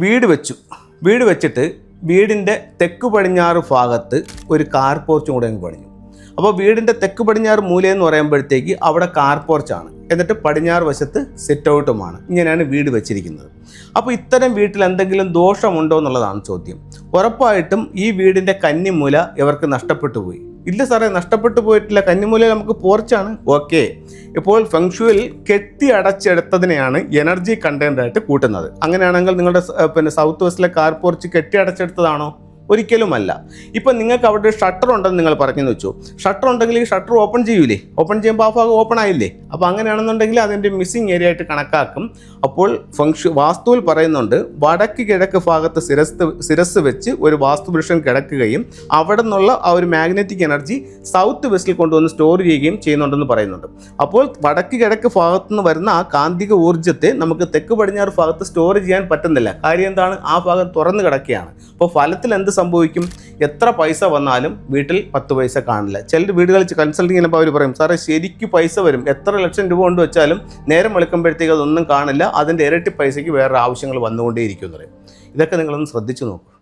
വീട് വെച്ചു. വീട് വെച്ചിട്ട് വീടിന്റെ തെക്ക് പടിഞ്ഞാറ് ഭാഗത്ത് ഒരു കാർ പോർച്ചും കൂടെ അങ്ങ് പണിഞ്ഞു. അപ്പോൾ വീടിന്റെ തെക്ക് പടിഞ്ഞാറ് മൂലയെന്ന് പറയുമ്പോഴത്തേക്ക് അവിടെ കാർ പോർച്ചാണ്. എന്നിട്ട് പടിഞ്ഞാറ് വശത്ത് സിറ്റ് ഔട്ടുമാണ് ഇങ്ങനെയാണ് വീട് വെച്ചിരിക്കുന്നത്. അപ്പോൾ ഇത്തരം വീട്ടിൽ എന്തെങ്കിലും ദോഷമുണ്ടോ എന്നുള്ളതാണ് ചോദ്യം. ഉറപ്പായിട്ടും ഈ വീടിന്റെ കന്നിമൂല ഇവർക്ക് നഷ്ടപ്പെട്ടു പോയി. ഇല്ല സാറേ നഷ്ടപ്പെട്ടു പോയിട്ടില്ല. കന്നിമൂല നമുക്ക് പോർച്ചാണ്. ഓക്കെ. ഇപ്പോൾ ഫെങ്ഷുവിൽ കെട്ടി അടച്ചെടുത്തതിനെയാണ് എനർജി കണ്ടന്റ് ആയിട്ട് കൂട്ടുന്നത്. അങ്ങനെയാണെങ്കിൽ നിങ്ങളുടെ പിന്നെ സൗത്ത് വെസ്റ്റിലെ കാർ പോർച്ച് കെട്ടി അടച്ചെടുത്തതാണോ? ഒരിക്കലുമല്ല. ഇപ്പം നിങ്ങൾക്ക് അവിടെ ഷട്ടർ ഉണ്ടെന്ന് നിങ്ങൾ പറഞ്ഞെന്ന് വെച്ചു. ഷട്ടർ ഉണ്ടെങ്കിൽ ഈ ഷട്ടർ ഓപ്പൺ ചെയ്യൂലേ? ഓപ്പൺ ചെയ്യുമ്പോൾ ആ ഭാഗം ഓപ്പൺ ആയില്ലേ? അപ്പോൾ അങ്ങനെയാണെന്നുണ്ടെങ്കിൽ അതിന്റെ മിസ്സിങ് ഏരിയ ആയിട്ട് കണക്കാക്കും. അപ്പോൾ ഫംഗ്ഷൻ വാസ്തുവിൽ പറയുന്നുണ്ട് വടക്ക് കിഴക്ക് ഭാഗത്ത് സിരസ് സിരസ് വെച്ച് ഒരു വാസ്തുപുരുഷൻ കിടക്കുകയും അവിടെ നിന്നുള്ള ആ ഒരു മാഗ്നറ്റിക് എനർജി സൗത്ത് വെസ്റ്റിൽ കൊണ്ടുവന്ന് സ്റ്റോർ ചെയ്യുകയും ചെയ്യുന്നുണ്ടെന്ന് പറയുന്നുണ്ട്. അപ്പോൾ വടക്ക് കിഴക്ക് ഭാഗത്തു നിന്ന് വരുന്ന ആ കാന്തിക ഊർജത്തെ നമുക്ക് തെക്ക് പടിഞ്ഞാറ് ഭാഗത്ത് സ്റ്റോർ ചെയ്യാൻ പറ്റുന്നില്ല. കാര്യം എന്താണ്? ആ ഭാഗം തുറന്നു കിടക്കുകയാണ്. അപ്പോൾ ഫലത്തിൽ എന്ത് സംഭവിക്കും? എത്ര പൈസ വന്നാലും വീട്ടിൽ പത്ത് പൈസ കാണില്ല. ചില വീടുകളിൽ കൺസൾട്ടിങ് ചെയ്യുമ്പോൾ അവർ പറയും സാറേ ശരിക്കും പൈസ വരും. എത്ര ലക്ഷം രൂപ കൊണ്ട് വെച്ചാലും നേരം വെളുക്കുമ്പോഴത്തേക്ക് അതൊന്നും കാണില്ല. അതിന്റെ ഇരട്ടി പൈസയ്ക്ക് വേറെ ആവശ്യങ്ങൾ വന്നുകൊണ്ടേയിരിക്കും. എന്ന് പറയും. ഇതൊക്കെ നിങ്ങളൊന്ന് ശ്രദ്ധിച്ചു നോക്കും.